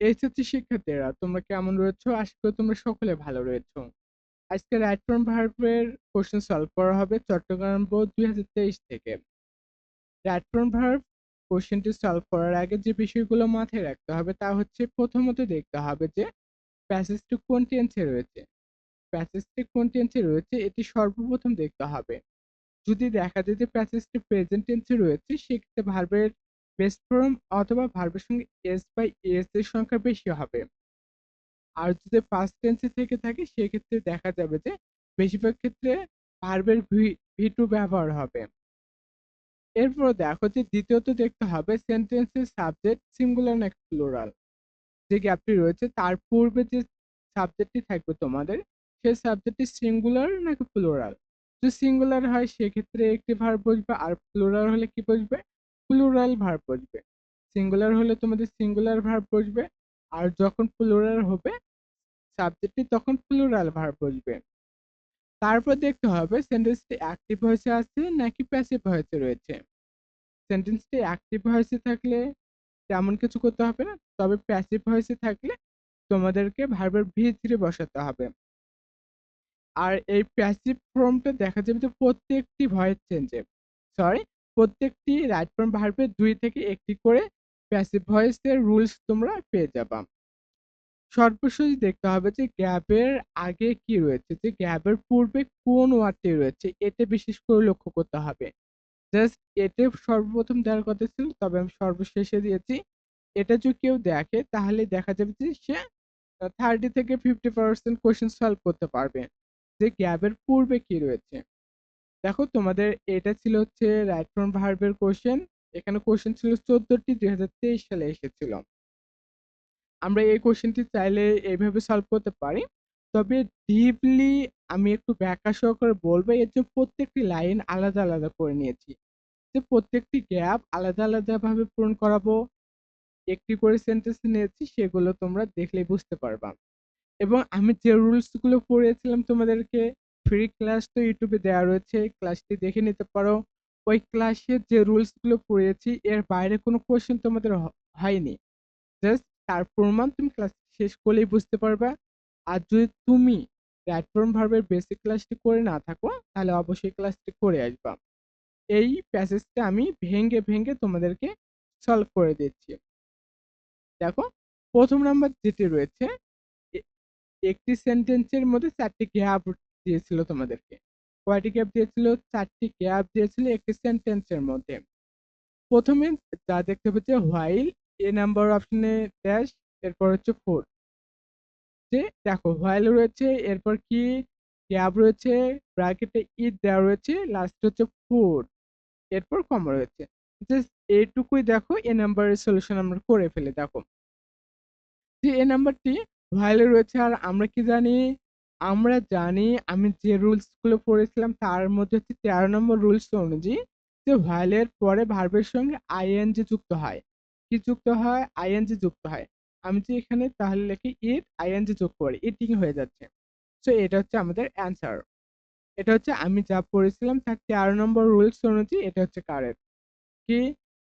HSC শিক্ষার্থীরা, তোমরা কেমন রয়েছো? আশা করি তোমরা সকলে ভালো রয়েছো। আজকে রাইট ফ্রম ভার্বের কোশ্চেন সলভ করা হবে চট্টগ্রাম বোর্ড 2023 থেকে। রাইট ফ্রম ভার্ব কোশ্চেনটি সলভ করার আগে যে বিষয়গুলো মাথায় রাখতে হবে তা হচ্ছে প্রথমত দেখতে হবে যে প্যাসেজটি কোন টেন্সে রয়েছে। প্যাসেজটি কোন টেন্সে রয়েছে এটি সর্বপ্রথম দেখতে হবে। যদি দেখা যায় যে প্যাসেজটি প্রেজেন্ট টেন্সে রয়েছে, সেক্ষেত্রে ভার্বের বেস্ট ফর্ম অথবা ভার্বের সঙ্গে এস বাই এস এর সংখ্যা বেশি হবে। আর যদি ফার্স্ট টেন্সে থেকে থাকে, সেক্ষেত্রে দেখা যাবে যে বেশিরভাগ ক্ষেত্রে ভার্বের ভি টু ব্যবহার হবে। এরপর দেখো যে দ্বিতীয়ত দেখতে হবে সেন্টেন্সের সাবজেক্ট সিঙ্গুলার নাকি প্লুরাল যে গ্যাপটি রয়েছে, তার পূর্বে যে সাবজেক্টটি থাকবে তোমাদের, সেই সাবজেক্টটি সিঙ্গুলার নাকি প্লুরাল যদি সিঙ্গুলার হয়, সেক্ষেত্রে একটি ভার্ব বসবে, আর প্লুরাল হলে কি বসবে? প্লুরাল ভার্ব বসবে। সিঙ্গুলার হলে তোমাদের সিঙ্গুলার ভার্ব বসবে, আর যখন প্লুরাল হবে সাবজেক্টটি তখন প্লুরাল ভার্ব বসবে। তারপর দেখতে হবে সেন্টেন্সটি অ্যাক্টিভ ভয়েসে আছে নাকি প্যাসিভ ভয়েসে রয়েছে? সেন্টেন্সটি অ্যাক্টিভ ভয়েসে থাকলে তেমন কিছু করতে হবে না, তবে প্যাসিভ ভয়েসে থাকলে তোমাদেরকে ভার্বের ভি থ্রি বসাতে হবে। আর এই প্যাসিভ ফর্মটা দেখা যাবে যে প্রত্যেকটি ভয়েস চেঞ্জে সরি প্রত্যেকটি রাইট ফর্ম ভার্বে দুই থেকে একটি করে প্যাসিভ ভয়েসের রুলস তোমরা পেয়ে যাবা। সর্বশেষ দেখতে হবে যে গ্যাপের আগে কি রয়েছে, যে গ্যাপের পূর্বে কোন ওয়ার্ডটি রয়েছে, এতে বিশেষ করে লক্ষ্য করতে হবে। জাস্ট এতে সর্বপ্রথম দেওয়ার কথা ছিল, তবে আমি সর্বশেষে দিয়েছি। এটা যদি কেউ দেখে, তাহলে দেখা যাবে যে সে থার্টি থেকে ফিফটি পার্সেন্ট কোয়েশ্চেন সলভ করতে পারবে, যে গ্যাপের পূর্বে কি রয়েছে। দেখো তোমাদের এটা ছিল হচ্ছে রাইট ফ্রম ভার্বের কোশ্চেন এখানে কোশ্চেন ছিল চোদ্দটি দুই হাজার তেইশ সালে এসেছিল। আমরা এই কোশ্চেনটি চাইলে এইভাবে সলভ করতে পারি। তবে ডিপলি আমি একটু ব্যাখ্যা সহকারে বলব, এর জন্য প্রত্যেকটি লাইন আলাদা আলাদা করে নিয়েছি। যে প্রত্যেকটি গ্যাপ আলাদা আলাদাভাবে পূরণ করাবো, একটি করে সেন্টেন্স নিয়েছি, সেগুলো তোমরা দেখলেই বুঝতে পারবা। এবং আমি যে রুলসগুলো পড়িয়েছিলাম তোমাদেরকে ফ্রি ক্লাস তো ইউটিউবে দেওয়া রয়েছে। ক্লাসটি দেখে নিতে পারো। ওই ক্লাসের যে রুলসগুলো পড়িয়েছি এর বাইরে কোনো কোশ্চেন তোমাদের হয়নি। জাস্ট তার প্রমাণ তুমি ক্লাস শেষ করলেই বুঝতে পারবা। আর যদি তুমি প্ল্যাটফর্ম ভার্বের বেসিক ক্লাসটি করে না থাকো, তাহলে অবশ্যই ক্লাসটি করে আসবা। এই প্যাসেজটা আমি ভেঙ্গে ভেঙ্গে তোমাদেরকে সলভ করে দিচ্ছি। দেখো, প্রথম নাম্বার যেটি রয়েছে একটি সেন্টেন্সের মধ্যে চারটি গ্যাপ দিয়েছিল তোমাদেরকে। কয়টি গ্যাপ দিয়েছিল? চারটি গ্যাপ দিয়েছিল একটি সেন্টেন্সের মধ্যে। প্রথমে যা দেখতে পাচ্ছি হোয়াইল এ নাম্বার অপশনে ড্যাশ এরপর হচ্ছে ফোর যে দেখো হোয়াইল রয়েছে, এরপর কি গ্যাপ রয়েছে, ব্র্যাকেটে ইট দেওয়া রয়েছে লাস্ট হচ্ছে ফোর এরপর কম রয়েছে। জাস্ট এইটুকুই দেখো এ নাম্বারের সলিউশন আমরা করে ফেলে, দেখো। যে এ নাম্বারটি হোয়াইলে রয়েছে, আর আমরা কি জানি আমরা জানি আমি যে রুলসগুলো পড়েছিলাম তার মধ্যে হচ্ছে তেরো নম্বর রুলস অনুযায়ী যে ভাইলের পরে ভার্বের সঙ্গে আইএনজি যুক্ত হয়। কি যুক্ত হয়? আইএনজি যুক্ত হয়। আমি যে এখানে তাহলে লিখি ইট আইএনজি যোগ করি ইটিং হয়ে যাচ্ছে। সো এটা হচ্ছে আমাদের অ্যান্সার এটা হচ্ছে আমি যা পড়েছিলাম তার তেরো নম্বর রুলস অনুযায়ী এটা হচ্ছে কারেক্ট কি?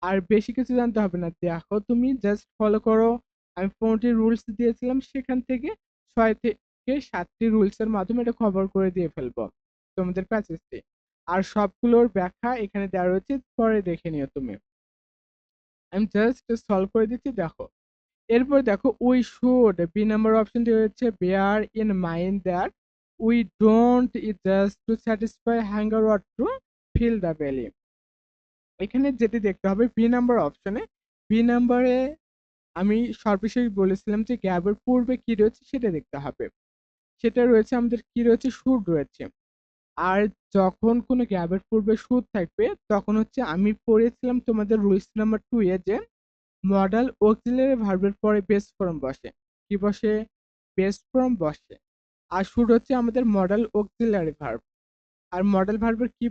আর বেশি কিছু জানতে হবে না। দেখো তুমি জাস্ট ফলো করো। আমি পনেরোটি রুলস দিয়েছিলাম সেখান থেকে ছয় থেকে সাতটি রুলসের মাধ্যমে এটা কভার করে দিয়ে ফেলব তোমাদের প্যাচেসটি আর সবগুলোর ব্যাখ্যা এখানে দেওয়া রয়েছে, পরে দেখে নিও তুমি। আমি জাস্ট সলভ করে দিচ্ছি, দেখো। এরপর দেখো উই শুড বি নাম্বার অপশনটি রয়েছে bear in mind that we don't eat just to satisfy hunger or to fill the belly এখানে যেটি দেখতে হবে বি নাম্বার অপশনে বি নাম্বারে আমি সর্বশেষ বলেছিলাম যে গ্যাপের পূর্বে কি রয়েছে সেটা দেখতে হবে। সেটা রয়েছে, আমাদের কি রয়েছে? সুর রয়েছে। আর যখন কোনো গ্যাপের পূর্বে সুর থাকবে, তখন হচ্ছে আমি পড়েছিলাম তোমাদের রুলস নাম্বার টু এ যে মডেল অক্সিলারি ভার্বের পরে বেস্ট ফর্ম বসে। কি বসে? বেস ফর্ম বসে। আর সুর হচ্ছে আমাদের মডেল অক্সিলারি ভার্ব আর মডেল ভার্বের কি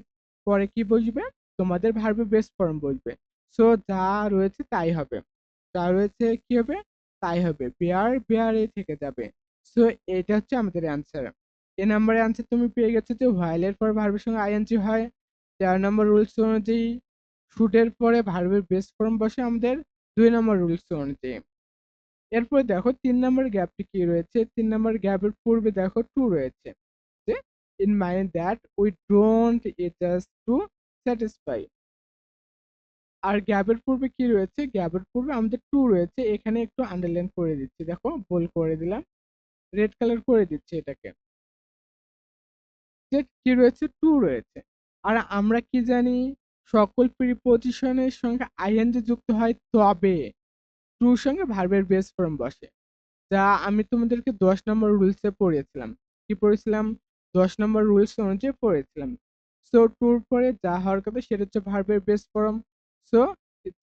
পরে কি বসবে? তোমাদের ভার্বে বেস্ট ফর্ম বসবে। সো যা রয়েছে তাই হবে। যা রয়েছে কি হবে? তাই হবে। বেয়ার বেয়ারে থেকে যাবে। সো এটা হচ্ছে আমাদের অ্যান্সার এ নাম্বারে অ্যান্সার তুমি পেয়ে গেছো যে ভাইলের পর ভার্বের সঙ্গে আইএনজি হয়। চার নম্বর রুলস অনুযায়ী শুটের পরে ভার্বের বেস ফর্ম বসে আমাদের দুই নম্বর রুলস অনুযায়ী। এরপর দেখো তিন নম্বর গ্যাপটি কি রয়েছে? তিন নম্বর গ্যাপের পূর্বে দেখো টু রয়েছে। In mind that we don't eat just to satisfy আর গ্যাপের পূর্বে কি রয়েছে? গ্যাপের পূর্বে আমাদের টু রয়েছে। এখানে একটু আন্ডারলাইন করে দিচ্ছি। দেখো বোল করে দিলাম। রেড কালার করে দিচ্ছি এটাকে। কি রয়েছে? টু রয়েছে। আর আমরা কি জানি? সকল প্রিপোজিশনের সঙ্গে আইএনজি যুক্ত হয় তবে টুর সঙ্গে ভার্বের বেস ফর্ম বসে। যা আমি তোমাদেরকে দশ নম্বর রুলসে পড়িয়েছিলাম। কি পড়েছিলাম? দশ নম্বর রুলস অনুযায়ী পড়েছিলাম। সো টুর পরে যা হওয়ার কথা সেটা হচ্ছে ভার্বের বেস ফর্ম সো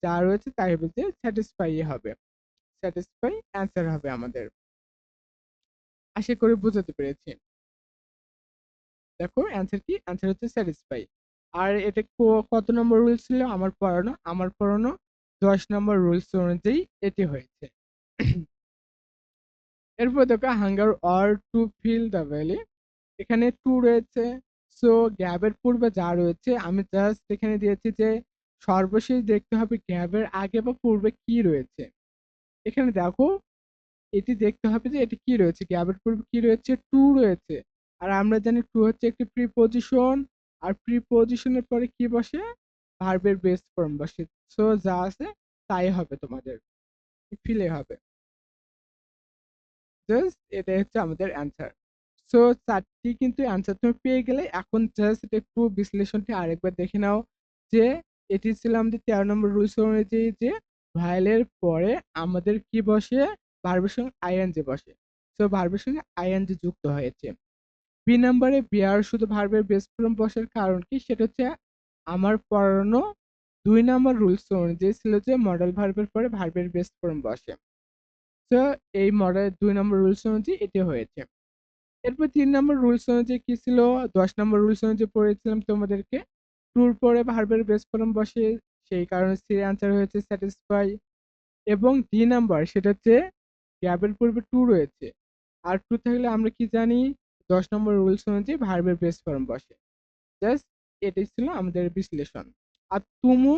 যা রয়েছে তাই যে স্যাটিসফাই হবে। স্যাটিসফাই অ্যান্সার হবে আমাদের। আশা করি বুঝাতে পেরেছি। দেখো অ্যান্সার কি? অ্যান্সার হচ্ছে স্যাটিসফাই আর এটা কত নম্বর রুল ছিল? আমার পড়ানো আমার পড়ানো দশ নম্বর রুলস অনুযায়ী এটি হয়েছে। এরপর দেখো hunger or to fill the belly এখানে টু রয়েছে। সো গ্যাবের পূর্বে যা রয়েছে, আমি জাস্ট এখানে দিয়েছি যে, সর্বশেষ দেখতে হবে গ্যাবের আগে বা পূর্বে কি রয়েছে। এখানে দেখো এটি দেখতে হবে যে এটি কি রয়েছে গ্যাবের পূর্বে কি রয়েছে? টু রয়েছে। আর আমরা জানি টু হচ্ছে একটি প্রিপোজিশন আর প্রিপোজিশনের পরে কি বসে? ভার্বের বেস ফর্ম বসে। সো যা আছে, তাই হবে তোমাদের। ফিলে হবে। জাস্ট এটাই হচ্ছে আমাদের অ্যান্সার সো চারটি কিন্তু অ্যান্সার তুমি পেয়ে গেলে, এখন জাস্ট একটু বিশ্লেষণটি আরেকবার দেখে নাও যে, এটি ছিল আমাদের তেরো নম্বর রুলস অনুযায়ী যে ভাইলের পরে আমাদের কি বসে? ভার্বের সঙ্গে আইএনজি বসে। সো ভার্বের সঙ্গে আইএনজি যুক্ত হয়েছে। বি নাম্বারে বিয়ার শুধু ভার্বের বেস ফর্ম বসার কারণ কি? সেটা হচ্ছে আমার পড়ানো দুই নাম্বার রুলস অনুযায়ী ছিল যে মডেল ভার্বের পরে ভার্বের বেস ফর্ম বসে। তো এই মডেল দুই নম্বর রুলস অনুযায়ী এটি হয়েছে। এরপর তিন নম্বর রুলস অনুযায়ী কি ছিল? দশ নম্বর রুলস অনুযায়ী পড়েছিলাম তোমাদেরকে। টুর পরে ভার্বের বেস ফর্ম বসে, সেই কারণে সি অ্যান্সার হয়েছে স্যাটিসফাই এবং ডি নাম্বার সেটা হচ্ছে গ্যাপের পূর্বে টু রয়েছে। আর টু থাকলে আমরা কি জানি, দশ নম্বর রুলস অনুযায়ী ভার্বের বেস ফর্ম বসে। জাস্ট এটাই ছিল আমাদের বিশ্লেষণ। আর তুমু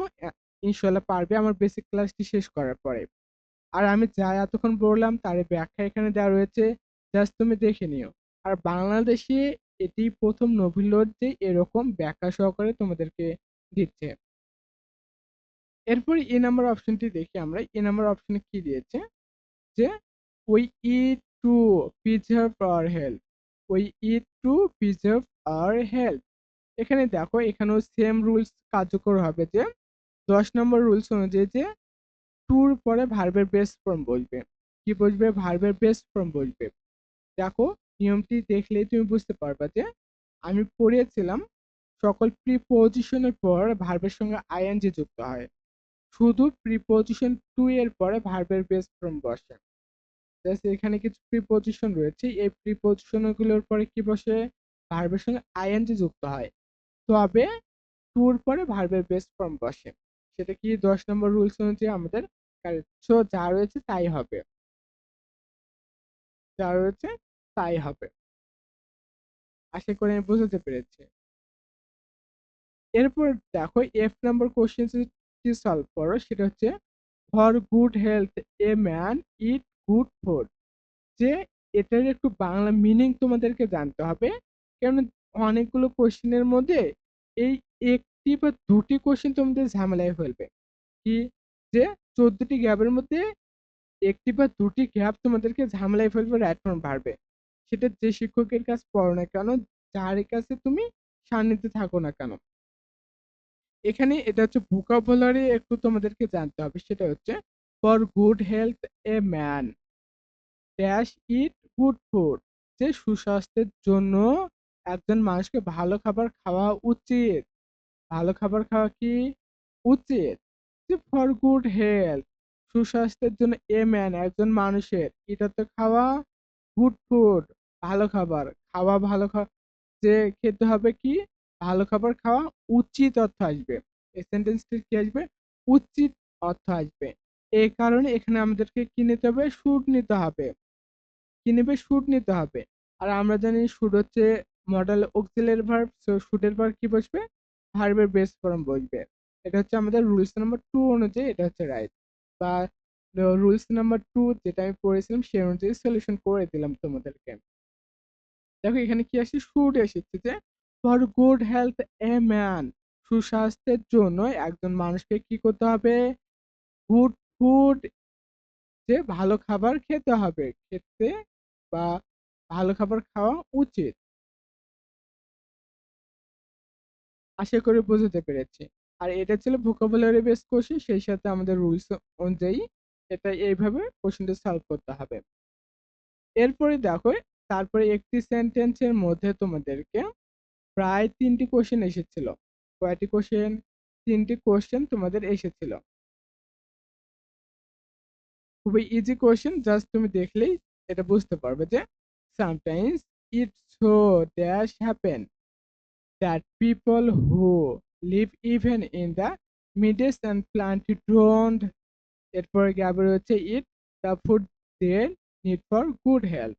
ইনশাল্লাহ পারবে আমার বেসিক ক্লাসটি শেষ করার পরে। আর আমি যা এতক্ষণ বললাম, তার ব্যাখ্যা এখানে দেওয়া রয়েছে জাস্ট তুমি দেখে নিও। আর বাংলাদেশে এটি প্রথম নভিলোড যে এরকম ব্যাখ্যা সহকারে তোমাদেরকে দিচ্ছে। এরপর এ নাম্বার অপশনটি দেখি আমরা। এ নাম্বার অপশনে কি দিয়েছে? যে ওই eat to preserve our health ওই eat to preserve our health এখানে দেখো, এখানেও সেম রুলস কার্যকর হবে যে, দশ নম্বর রুলস অনুযায়ী যে টুর পরে ভার্বের বেস্ট ফর্ম বসবে কি বসবে ভার্বের বেস্ট ফর্ম বসবে দেখো, নিয়মটি দেখলেই তুমি বুঝতে পারবা যে, আমি পড়িয়েছিলাম, সকল প্রিপোজিশনের পর ভার্বের সঙ্গে আইএনজি যুক্ত হয়। শুধু প্রিপোজিশন টু এর পরে ভার্বের বেস্ট ফর্ম বসে। জাস্ট এখানে কিছু প্রিপোজিশন রয়েছে। এই প্রিপোজিশনগুলোর পরে কি বসে? ভার্বের সঙ্গে আইএনজি যুক্ত হয়। তবে টুর পরে ভার্বের বেস্ট ফর্ম বসে। সেটা কি দশ নম্বর রুলস অনুযায়ী আমাদের সো যা রয়েছে তাই হবে। যা রয়েছে তাই হবে। আশা করি আমি বুঝতে পেরেছি। এরপর দেখো এফ নাম্বার কোশ্চেন সলভ করো? সেটা হচ্ছে for good health a man eat good food যে এটার একটু বাংলা মিনিং তোমাদেরকে জানতে হবে। কারণ অনেকগুলো কোশ্চেনের মধ্যে এই একটি বা দুটি কোশ্চেন তোমাদের ঝামেলায় ফেলবে। কি? যে চোদ্দটি গ্যাপের মধ্যে একটি বা দুটি গ্যাপ তোমাদেরকে ঝামেলায় ফেলবে রাইট ফর্ম বাড়বে। সেটা যে শিক্ষকের কাছে পড়ো না কেন, যার কাছে তুমি সান্নিধ্যে থাকো না কেন। এখানে এটা হচ্ছে ভোকাবুলারি একটু তোমাদেরকে জানতে হবে, সেটা হচ্ছে for good health a man dash eat good food যে সুস্বাস্থ্যের জন্য একজন মানুষকে ভালো খাবার খাওয়া উচিত। ভালো খাবার খাওয়া কি উচিত? যে ফর গুড হেলথ সুস্বাস্থ্যের জন্য এ ম্যান একজন মানুষের, এটা তো খাওয়া গুড ফুড ভালো খাবার। খাওয়া ভালো যে খেতে হবে কি? ভালো খাবার খাওয়া উচিত অর্থ আসবে। এই সেন্টেন্সটি কি আসবে? উচিত অর্থ আসবে। এই কারণে এখানে আমাদেরকে কি নিতে হবে? শুট নিতে হবে। কি নেবে? শুট নিতে হবে। আর আমরা জানি শুট হচ্ছে মডেল অক্সিলের ভার্ব সো শুটের পর কি বসবে? ভার্বের বেস ফর্ম বসবে। এটা হচ্ছে আমাদের রুলস নাম্বার টু অনুযায়ী এটা হচ্ছে রাইট বা রুলস নাম্বার টু যেটা আমি পড়েছিলাম সেই অনুযায়ী সলিউশন করে দিলাম তোমাদেরকে। দেখো এখানে কি আসছে? শুড এসেছে যে for good health a man সুস্বাস্থ্যের জন্য একজন মানুষকে কি করতে হবে? গুড ফুড যে ভালো খাবার খেতে হবে, খেতে বা ভালো খাবার খাওয়া উচিত। আশা করি বুঝতে পেরেছি। আর এটা ছিল ভোকাবুলারি বেস কোশ্চেন সেই সাথে আমাদের রুলস অনুযায়ী এটা এইভাবে কোশ্চেনটা সলভ করতে হবে। এরপরে দেখো, তারপরে একটি সেন্টেন্সের মধ্যে তোমাদেরকে প্রায় তিনটি কোশ্চেন এসেছিল। কয়টি কোশ্চেন তিনটি কোশ্চেন তোমাদের এসেছিল। খুবই ইজি কোশ্চেন জাস্ট তুমি দেখলেই এটা বুঝতে পারবে যে sometimes it so dash happen that people who live even in the midst and plant don't এরপরে গ্যাবে রয়েছে eat the food they need for good health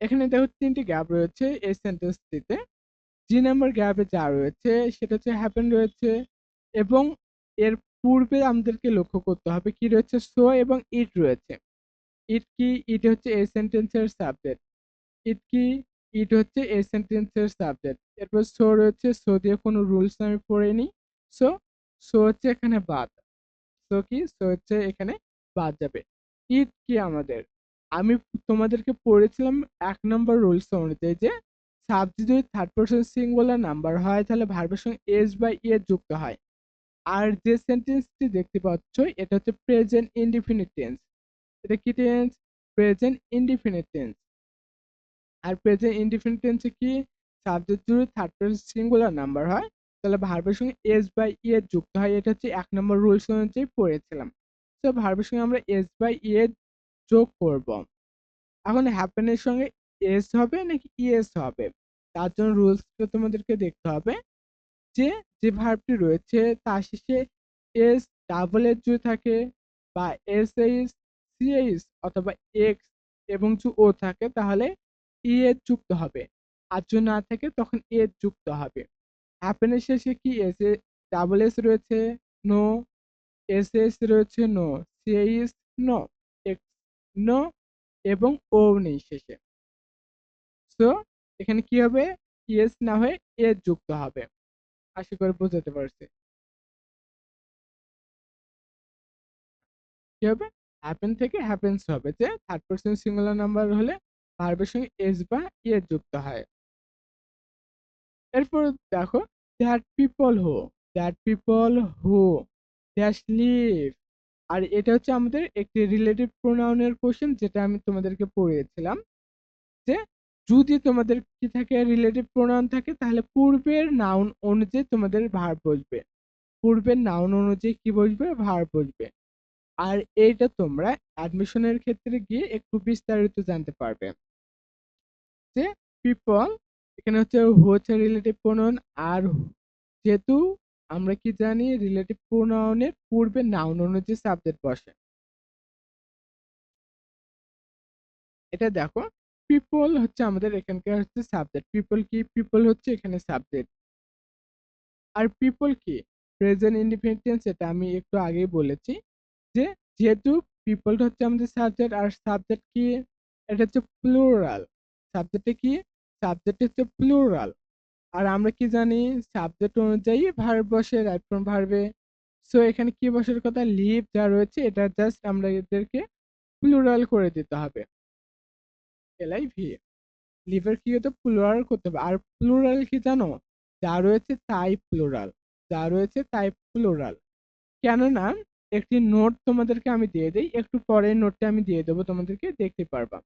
এখানে দেখো তিনটি গ্যাপ রয়েছে এই সেন্টেন্সটিতে জি নাম্বার গ্যাপে যা রয়েছে সেটা হচ্ছে হ্যাপেন রয়েছে এবং এর পূর্বে আমাদেরকে লক্ষ্য করতে হবে কি রয়েছে? সো এবং ইট রয়েছে। ইট কি? ইট হচ্ছে এই সেন্টেন্সের সাবজেক্ট। ইট কি? ইট হচ্ছে এই সেন্টেন্সের সাবজেক্ট। এরপর সো রয়েছে। সো দিয়ে কোনো রুলস আমি পড়িনি সো সো হচ্ছে এখানে বাদ। সো কি? সো হচ্ছে এখানে বাদ যাবে। ইট কি আমাদের? আমি তোমাদেরকে পড়েছিলাম এক নম্বর রুলস অনুযায়ী যে, সাবজেক্ট যদি থার্ড পার্সন সিঙ্গুলার নাম্বার হয়, তাহলে ভার্বের সঙ্গে এস বা ইয়ে যুক্ত হয়। আর যে সেন্টেন্সটি দেখতে পাচ্ছ, এটা হচ্ছে প্রেজেন্ট ইনডিফিনিট টেন্স এটা কি টেন্স প্রেজেন্ট ইনডিফিনিট টেন্স আর প্রেজেন্ট ইনডিফিনিট টেন্সে কি? সাবজেক্ট যদি থার্ড পার্সন সিঙ্গুলার নাম্বার হয়। তাহলে ভার্বের সঙ্গে এস বাই ইয়ে যুক্ত হয়। এটা হচ্ছে এক নম্বর রুলস অনুযায়ী পড়েছিলাম। তো ভার্বের সঙ্গে আমরা এস বাই ইয়ে যোগ করব। এখন হ্যাপেনের সঙ্গে এস হবে নাকি ইএস হবে? তার জন্য রুলসটা তোমাদেরকে দেখতে হবে। যে যে ভার্বটি রয়েছে, তার শেষে এস ডাবল এস যদি থাকে বা এস এইচ সি এইচ অথবা এক্স এবং যদি ও থাকে, তাহলে ই এর যুক্ত হবে। আর যদি না থাকে, তখন এ যুক্ত হবে। হ্যাপেনের শেষে কি এস এ ডাবল এস রয়েছে? নো এস এস রয়েছে no C H no X no এবং ও নেই শেষে। সো এখানে কি হবে? ইয়েস না হয়ে এ যুক্ত হবে। আশা করে বোঝাতে পারছি। কি হবে? হ্যাপেন থেকে হ্যাপেন্স হবে যে থার্ড পার্সন সিঙ্গুলার নাম্বার হলে ভার্বের সঙ্গে এস বা ইয়ে যুক্ত হয়। এরপর দেখো that people who that people who dash live আর এটা হচ্ছে আমাদের একটি রিলেটিভ প্রোনাউনের কোশ্চেন যেটা আমি তোমাদেরকে পড়িয়েছিলাম যে যদি তোমাদের কি থাকে রিলেটিভ প্রোনাউন থাকে, তাহলে পূর্বের নাউন অনুযায়ী তোমাদের ভার বসবে। পূর্বের নাউন অনুযায়ী কি বসবে? ভার বসবে। আর এইটা তোমরা অ্যাডমিশনের ক্ষেত্রে গিয়ে একটু বিস্তারিত জানতে পারবে। যে পিপল এখানে হচ্ছে হচ্ছে রিলেটিভ প্রোনাউন আর যেহেতু আমরা কি জানি রিলেটিভ প্রোনাউনের পূর্বে নাউন অনুযায়ী সাবজেক্ট বসে। এটা দেখো পিপল হচ্ছে আমাদের এখানকার হচ্ছে সাবজেক্ট পিপল কি? পিপল হচ্ছে এখানে সাবজেক্ট আর পিপল কি? প্রেজেন্ট ইন্ডিপেন্ডেন্স এটা আমি একটু আগেই বলেছি যে যেহেতু পিপল হচ্ছে আমাদের সাবজেক্ট আর সাবজেক্ট কি? এটা হচ্ছে প্লুরাল সাবজেক্টে কি? সাবজেক্ট হচ্ছে প্লুরাল আর আমরা কি জানি? সাবজেক্ট অনুযায়ী ভার্ব বসে রাইট ভার্বে সো এখানে কি বসার কথা? লিভ যা রয়েছে, এটা জাস্ট আমরা এদেরকে প্লুরাল করে দিতে হবে। এলাই ভি লিভের কি হতো প্লুরাল করতে হবে? আর প্লুরাল কি জানো? যা রয়েছে তাই প্লুরাল যা রয়েছে তাই প্লুরাল কেননা, একটি নোট তোমাদেরকে আমি দিয়ে দিই, একটু পরে নোটটা আমি দিয়ে দেবো, তোমাদেরকে দেখতে পারবা।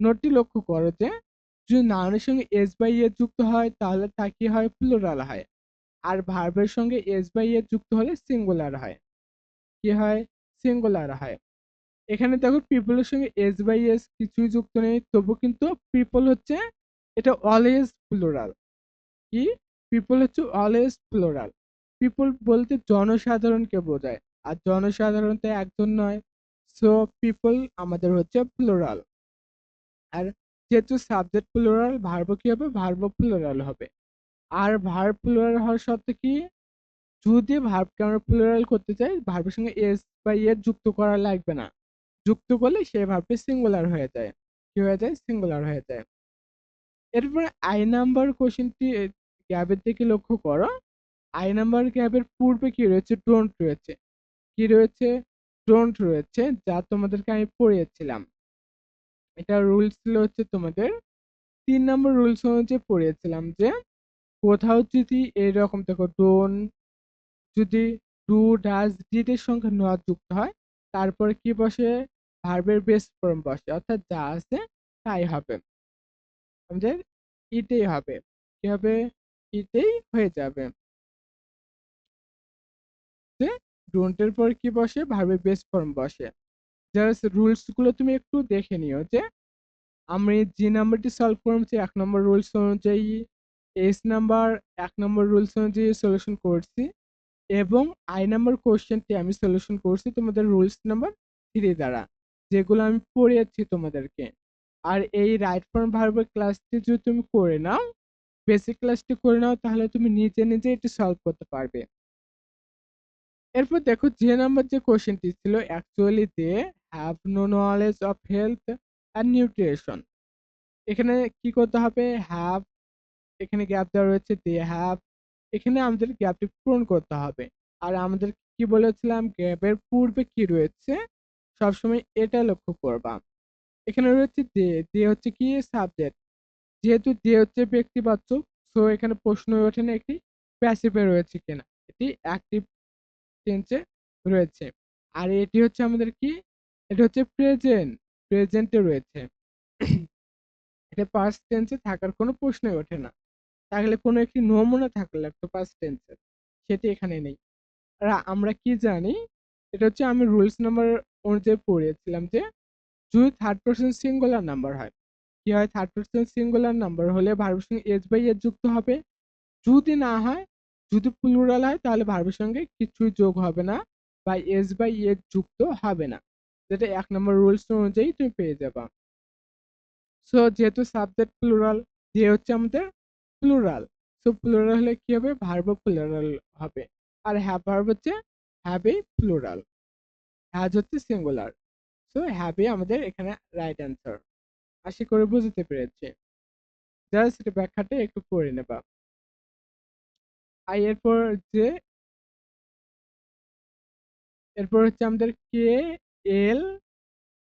নোটটি লক্ষ্য করো যে, যদি নাউনের সঙ্গে এস বাই এ যুক্ত হয়, তাহলে তা কি হয়? প্লুরাল হয়। আর ভার্বের সঙ্গে এস বাই এ যুক্ত হলে সিঙ্গুলার হয়। কি হয়? সিঙ্গুলার হয়। এখানে দেখো পিপলের সঙ্গে এস বাই এস কিছুই যুক্ত নেই তবু কিন্তু পিপল হচ্ছে এটা অলওয়েজ প্লুরাল কি? পিপল হচ্ছে অলওয়েজ প্লুরাল পিপল বলতে জনসাধারণকে বোঝায়, আর জনসাধারণ তো একজন নয় সো পিপল আমাদের হচ্ছে প্লুরাল আর যেহেতু সাবজেক্ট প্লুরাল ভার্ব কি হবে? ভার্ব প্লুরাল হবে, আর ভার্ব প্লুরাল হওয়ার সত্ত্বে কি? যদি ভার্বকে আমরা প্লুরাল করতে চাই ভার্বের সঙ্গে এস বা ইয়ের যুক্ত করা লাগবে না যুক্ত করলে সেই ভার্বটি সিঙ্গুলার হয়ে যায়। কি হয়ে যায়? সিঙ্গুলার হয়ে যায়। এরপরে আই নাম্বার কোশ্চেনটি গ্যাপের দিকে লক্ষ্য করো। আই নাম্বার গ্যাপের পূর্বে কি রয়েছে? ডোন্ট রয়েছে। কি রয়েছে? ডোন্ট রয়েছে, যা তোমাদেরকে আমি পড়িয়েছিলাম। এটা রুলস ছিল হচ্ছে তোমাদের তিন নম্বর রুলস অনুযায়ী পড়িয়েছিলাম যে কোথাও যদি এরকম দেখো ডোন যদি ডু ডাজ ডিডের সঙ্গে নট যুক্ত হয়, তারপরে কি বসে? ভার্বের বেস ফর্ম বসে, অর্থাৎ যা আছে তাই হবে। আমাদের ইটেই হবে। কি হবে? ইটেই হয়ে যাবে। ডোন্টের পর কি বসে? ভার্বের বেস ফর্ম বসে। জাস্ট রুলসগুলো তুমি একটু দেখে নিও যে, আমি যে নাম্বারটি সলভ করছি, এক নম্বর রুলস অনুযায়ী এস নাম্বার এক নম্বর রুলস অনুযায়ী সলিউশন করছি এবং আই নাম্বার কোশ্চেনটি আমি সলিউশন করছি, তোমাদের রুলস নাম্বার থ্রি দ্বারা। যেগুলো আমি পড়িয়েছি তোমাদেরকে। আর এই রাইট ফর্ম ভার্বের ক্লাসটি যদি তুমি করে নাও বেসিক ক্লাসটি করে নাও, তাহলে তুমি নিজে নিজে এটি সলভ করতে পারবে। এরপর দেখো যে নাম্বার যে কোশ্চেনটি ছিল actually they have no knowledge of health and nutrition এখানে কি করতে হবে? হ্যাভ এখানে গ্যাপ দেওয়া রয়েছে দে হ্যাভ এখানে আমাদের গ্যাপটি পূরণ করতে হবে। আর আমাদের কি বলেছিলাম? গ্যাপের পূর্বে কি রয়েছে? সবসময় এটা লক্ষ্য করবা। এখানে রয়েছে দে দে হচ্ছে কি সাবজেক্ট যেহেতু দে হচ্ছে ব্যক্তিবাচক সো এখানে প্রশ্ন ওঠে না একটি প্যাসিভে রয়েছে কিনা, এটি অ্যাক্টিভ টেন্সে রয়েছে। আর এটি হচ্ছে আমাদের কি, এটা হচ্ছে প্রেজেন্ট প্রেজেন্টে রয়েছে। এটা পাস্ট টেন্সে থাকার কোনো প্রশ্নই ওঠে না। তাহলে কোনো একটি নমুনা থাকলে লাগতো পাস্ট টেন্সের সেটি এখানে নেই। আর আমরা কি জানি, এটা হচ্ছে আমি রুলস নাম্বার অনুযায়ী পড়িয়েছিলাম যে, যদি থার্ড পার্সন সিঙ্গুলার নাম্বার হয়, কি হয়? থার্ড পার্সন সিঙ্গুলার নাম্বার হলে ভার্বের সঙ্গে এজ বাই এজ যুক্ত হবে। যদি না হয়, যদি প্লুরাল হয়, তাহলে ভার্বের সঙ্গে কিছুই যোগ হবে না বা এস বাই এজ যুক্ত হবে না। যেটা এক নম্বর রুলস অনুযায়ী তুমি পেয়ে যাবা। সো যেহেতু সাবজেক্ট প্লুরাল দিয়ে হচ্ছে আমাদের প্লুরাল সো প্লুরাল হলে কি হবে? ভার্ব প্লুরাল হবে। আর হ্যাভ ভার্ব হচ্ছে হ্যাভ এ প্লুরাল হ্যাজ হচ্ছে সিঙ্গুলার সো হ্যাভি আমাদের এখানে রাইট অ্যান্সার আশা করে বুঝতে পেরেছি। জাস্ট ব্যাখ্যাটা একটু করে নেবা। আর এরপর যে এরপর হচ্ছে আমাদের কে এল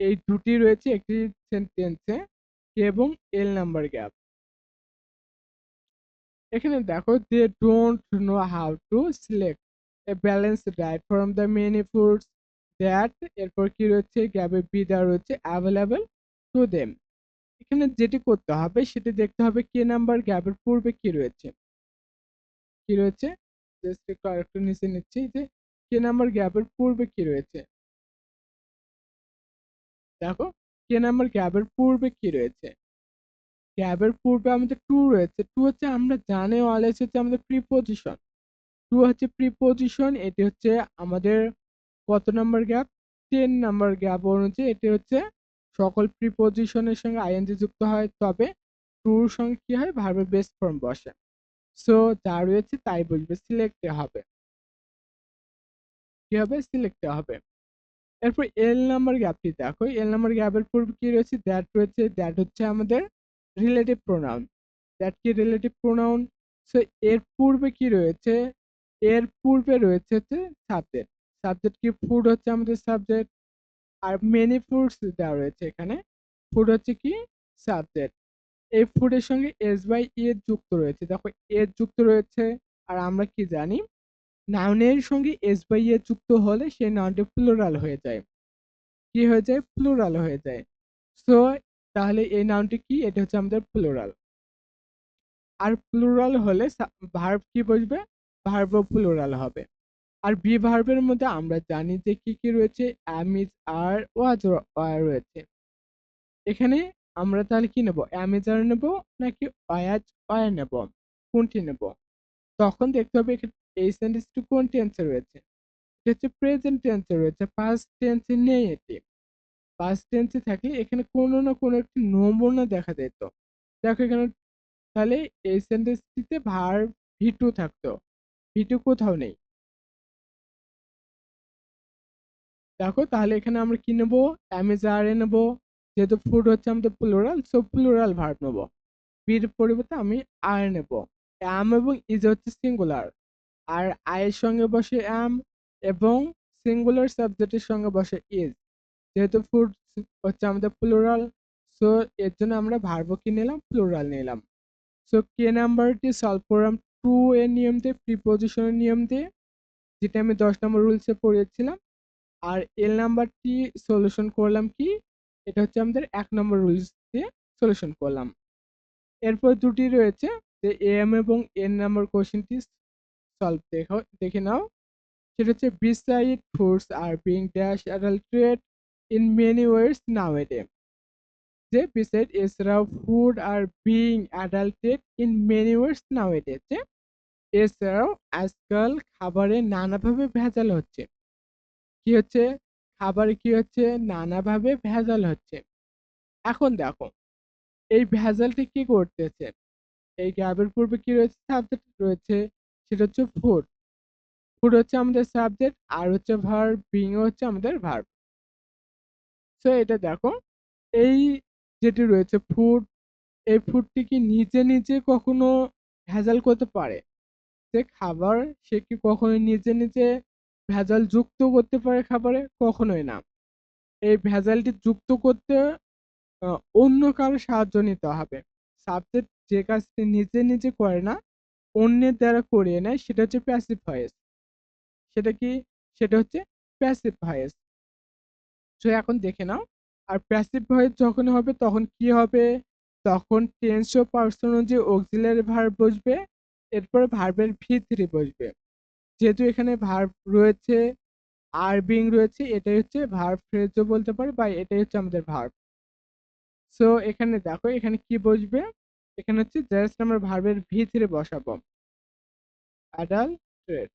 এই দুটি রয়েছে একটি সেন্টেন্সে এবং এল নাম্বার গ্যাপ এখানে দেখো they don't know how to select a balance diet from the many foods that এরপর কি রয়েছে? গ্যাপে বি দেওয়া রয়েছে অ্যাভেলেবল টু দেম এখানে যেটি করতে হবে, সেটি দেখতে হবে কে নাম্বার গ্যাপের পূর্বে কি রয়েছে? কি রয়েছে? জাস্ট একটু আরেকটু নিচে নিচ্ছি, যে কে নাম্বার গ্যাপের পূর্বে কি রয়েছে? দেখো, কে নাম্বার গ্যাপের পূর্বে কি রয়েছে? গ্যাপের পূর্বে আমাদের টু রয়েছে। টু হচ্ছে আমরা জানি অলওয়েজ হচ্ছে আমাদের প্রিপোজিশন টু হচ্ছে প্রিপোজিশন এটি হচ্ছে আমাদের কত number gap? Ten number gap অনুযায়ী এটি হচ্ছে সকল প্রিপোজিশনের সঙ্গে আইএনজি যুক্ত হয়, তবে টুর সঙ্গে কি হয়? ভার্বের বেস্ট ফর্ম বসে। সো যা রয়েছে তাই বুঝবে সিলেক্টে হবে। কি হবে? সিলেক্টে হবে। এরপর এল নাম্বার গ্যাপটি দেখো। এল নাম্বার গ্যাপের পূর্বে কি রয়েছে? দ্যাট রয়েছে। দ্যাট হচ্ছে আমাদের রিলেটিভ প্রোনাউন দ্যাট কি রিলেটিভ প্রোনাউন সো এর পূর্বে কি রয়েছে? এর পূর্বে রয়েছে হচ্ছে সাবজেক্ট সাবজেক্ট কি? ফুড হচ্ছে আমাদের সাবজেক্ট আর মেনি ফুডস দেওয়া রয়েছে এখানে। ফুড হচ্ছে কি? সাবজেক্ট এই ফুডের সঙ্গে এস বাই এর যুক্ত রয়েছে। দেখো এ যুক্ত রয়েছে আর আমরা কি জানি? নাউনের সঙ্গে এস বাই এর যুক্ত হলে সেই নাউনটি প্লুরাল হয়ে যায়। কি হয়ে যায়? প্লুরাল হয়ে যায়। সো তাহলে এই নাউনটি কি? এটা হচ্ছে আমাদের প্লুরাল আর প্লুরাল হলে ভার্ব কি বসবে? ভার্ব প্লুরাল হবে। আর বি ভার্বের মধ্যে আমরা জানি যে কি কি রয়েছে? Am is R was were রয়েছে। এখানে আমরা তাহলে কি নেব? অ্যামেজার নেব নাকি ওয়াজ ওয়ার নেব? কোনটি নেব? তখন দেখতে হবে এই সেন্টেন্সটি কোন টেন্সে রয়েছে? এটা হচ্ছে প্রেজেন্ট টেন্সে রয়েছে পাস্ট টেন্সে নেই এটি। পাস্ট টেন্সে থাকলে এখানে কোনো না কোনো একটি নমুনা দেখা যেত দেখো এখানে তাহলে এই সেন্টেন্সটিতে ভার ভি টু থাকতো। ভি টু কোথাও নেই। দেখো, তাহলে এখানে আমরা কি নেব? এ নেব। যেহেতু ফুড হচ্ছে আমাদের প্লুরাল সো প্লুরাল ভার্ব নেব। বির পরিবর্তে আমি আর নেব। অ্যাম এবং ইজ হচ্ছে সিঙ্গুলার আর আয়ের সঙ্গে বসে অ্যাম এবং সিঙ্গুলার সাবজেক্টের সঙ্গে বসে ইজ যেহেতু ফুড হচ্ছে আমাদের প্লুরাল সো এর জন্য আমরা ভার্ব কি নিলাম? প্লুরাল নিলাম। সো কে নাম্বারটি সলভ করলাম টু এর নিয়ম দিয়ে প্রিপোজিশনের নিয়ম দিয়ে। যেটা আমি দশ নম্বর রুলসে পড়িয়েছিলাম। আর এল নাম্বারটি সলিউশন করলাম কি? এটা হচ্ছে আমাদের এক নম্বর রুলস দিয়ে সলিউশন করলাম। এরপর দুটি রয়েছে, যে এম এবং এন নাম্বার কোশ্চেনটি সলভ দেখো, দেখে নাও। সেটা হচ্ছে beside foods are being dash adulterated in many ways nowadays যে বিসাইড এছাড়াও food are being adulterated in many ways nowadays এছাড়াও আজকাল খাবারে নানাভাবে ভেজাল হচ্ছে। কি হচ্ছে? খাবারে কি হচ্ছে? নানাভাবে ভেজাল হচ্ছে। এখন দেখো, এই ভেজালটি কি করতেছে? এই গ্যাপের পূর্বে কি রয়েছে? সাবজেক্ট রয়েছে, সেটা হচ্ছে ফুড ফুড হচ্ছে আমাদের সাবজেক্ট আর হচ্ছে ভার্ব বিং হচ্ছে আমাদের ভার্ব সো এটা দেখো, এই যেটি রয়েছে ফুড এই ফুডটি কি নিজে নিজে কখনো ভেজাল করতে পারে? যে খাবার সে কি কখনো নিজে নিজে ভেজাল যুক্ত করতে পারে খাবারে? কখনোই না। এই ভেজালটি যুক্ত করতে অন্য কারও সাহায্য নিতে হবে। সাবজেক্ট যে কাজটি নিজে নিজে করে না, অন্যের দ্বারা করিয়ে নেয়, সেটা হচ্ছে প্যাসিভ ভয়েস সেটা কি? সেটা হচ্ছে প্যাসিভ ভয়েস তো এখন দেখে নাও, আর প্যাসিভ ভয়েস যখন হবে, তখন কি হবে? তখন টেন্স ও পার্সন অনুযায়ী অক্সিলারি ভার্ব বসবে, এরপরে ভার্বের ভি থ্রি বসবে। যেহেতু এখানে ভার্ব রয়েছে আর বিং রয়েছে, এটাই হচ্ছে ভার্ব ফ্রেজও বলতে পারে বা এটাই হচ্ছে আমাদের ভার্ব সো এখানে দেখো, এখানে কি বসবে? এখানে হচ্ছে জাস্ট আমরা ভার্বের ভি থ্রি বসাবো। অ্যাডাল্টেড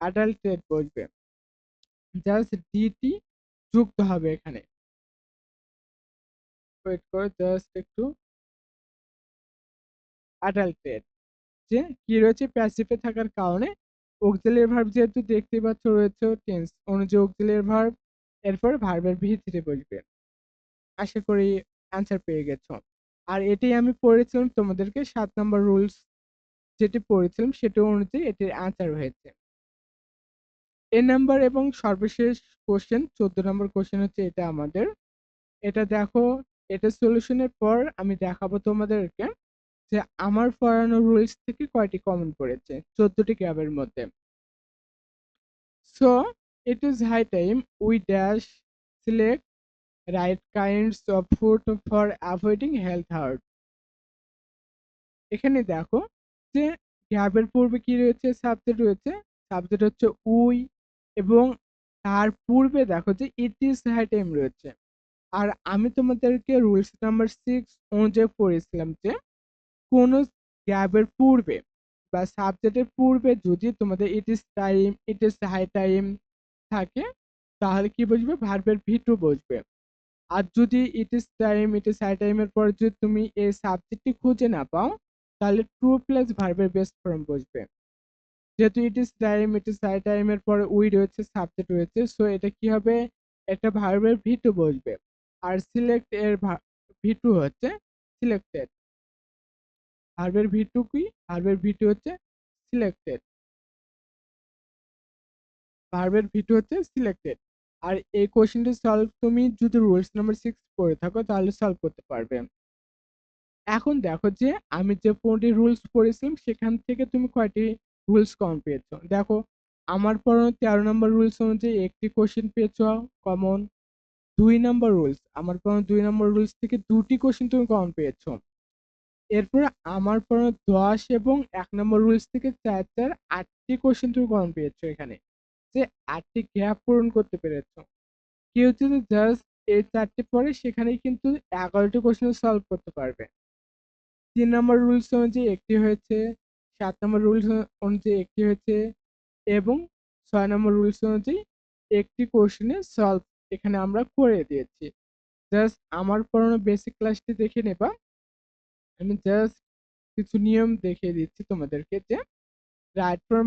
অ্যাডাল্টেড বসবে। জাস্ট ডিটি যুক্ত হবে এখানে। ওয়েট করো জাস্ট একটু। অ্যাডাল্টেড যে কি রয়েছে প্যাসিভে থাকার কারণে অক্সিলিয়ারি ভার্ব যেহেতু দেখতে পাচ্ছ রয়েছে টেন্স অনুযায়ী অক্সিলিয়ারি ভার্ব এরপর ভার্বের ভি থ্রি বসবে। আশা করি অ্যান্সার পেয়ে গেছো। আর এটাই আমি পড়েছিলাম তোমাদেরকে, সাত নম্বর রুলস যেটি পড়েছিলাম সেটি অনুযায়ী এটির অ্যান্সার হয়েছে। এ নাম্বার এবং সর্বশেষ কোশ্চেন চোদ্দ নম্বর কোশ্চেন হচ্ছে এটা আমাদের। এটা দেখো, এটা সলিউশনের পর আমি দেখাবো তোমাদেরকে। যে আমার পড়ানো রুলস থেকে কয়টি কমন পড়েছে? চোদ্দটি গ্যাপের মধ্যে। So it is high time we dash select right kinds of food for avoiding health hurt. এখানে দেখো যে গ্যাবের পূর্বে কি রয়েছে? সাবজেক্ট রয়েছে। সাবজেক্ট হচ্ছে উই এবং তার পূর্বে দেখো যে ইট ইজ হাই টাইম রয়েছে। আর আমি তোমাদেরকে রুলস নাম্বার সিক্স অনুযায়ী পড়েছিলাম যে কোন গ্যাবের পূর্বে বা সাবজেক্টের পূর্বে যদি তোমাদের it is time it is high time থাকে, তাহলে কি বুঝবে? ভার্বের ভিটু বসবে। আর যদি it is time it is high টাইমের পর যদি তুমি এই সাবজেক্টটি খুঁজে না পাও, তাহলে ট্রু প্লাস ভার্বের বেস্ট ফর্ম বসবে। যেহেতু it is time it is high টাইমের পরে উই রয়েছে সাবজেক্ট রয়েছে সো এটা কি হবে? একটা ভার্বের ভিটু বসবে। আর সিলেক্ট এর ভিটু হচ্ছে সিলেক্টেড ভার্বের ভিটু কি ভার্বের ভিটু হচ্ছে সিলেক্টেড ভার্বের ভিটু হচ্ছে সিলেক্টেড আর এই কোশ্চেনটি সলভ তুমি যদি রুলস নাম্বার সিক্স পড়ে থাকো, তাহলে সলভ করতে পারবে। এখন দেখো যে আমি যে পনেরোটি রুলস পড়েছিলাম, সেখান থেকে তুমি কয়টি রুলস কমন পেয়েছ? দেখো, আমার পড়ানো তেরো নম্বর রুলস অনুযায়ী একটি কোশ্চেন পেয়েছ কমন দুই নম্বর রুলস আমার পড়ানো দুই নম্বর রুলস থেকে দুটি কোশ্চেন তুমি কমন পেয়েছ। এরপর আমার পড়ানো দশ এবং এক নম্বর রুলস থেকে চার চার আটটি কোশ্চেন তুমি কমন পেয়েছ এখানে। যে আটটি গ্যাপ পূরণ করতে পেরেছ। কেউ যদি জাস্ট এই চারটি পড়ে, সেখানেই কিন্তু এগারোটি কোশ্চেন সলভ করতে পারবে। তিন নম্বর রুলস অনুযায়ী একটি হয়েছে, সাত নম্বর রুলস অনুযায়ী একটি হয়েছে এবং ছয় নম্বর রুলস অনুযায়ী একটি কোশ্চেনে সলভ এখানে আমরা করে দিয়েছি। জাস্ট আমার পড়ানো বেসিক ক্লাসটি দেখে নেবা। আমি জাস্ট কিছু নিয়ম দেখিয়ে দিচ্ছি তোমাদেরকে যে রাইট ফ্রম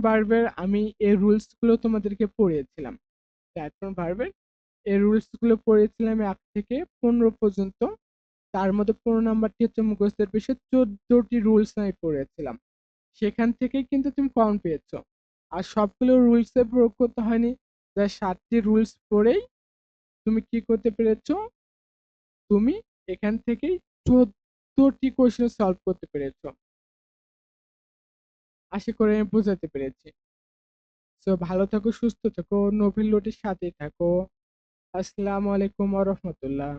আমি এই রুলসগুলো তোমাদেরকে পড়িয়েছিলাম। রাইট ভার্বের এই রুলসগুলো পড়েছিলাম এক থেকে পনেরো পর্যন্ত। তার মধ্যে পনেরো নাম্বারটি হচ্ছে মুখস্থের বিষয় চোদ্দটি রুলস আমি পড়েছিলাম সেখান থেকেই কিন্তু তুমি কম পেয়েছ। আর সবগুলো রুলসে প্রয়োগ করতে হয়নি। যা সাতটি রুলস পড়েই তুমি কি করতে পেরেছ? তুমি এখান থেকেই চোদ্দটি কোশ্চেন সলভ করতে পেরেছ। আশা করে আমি বোঝাতে পেরেছি। সো ভালো থাকো, সুস্থ থাকো নভিল লোটের সাথেই থাকো। আসসালামু আলাইকুম রহমতুল্লাহ।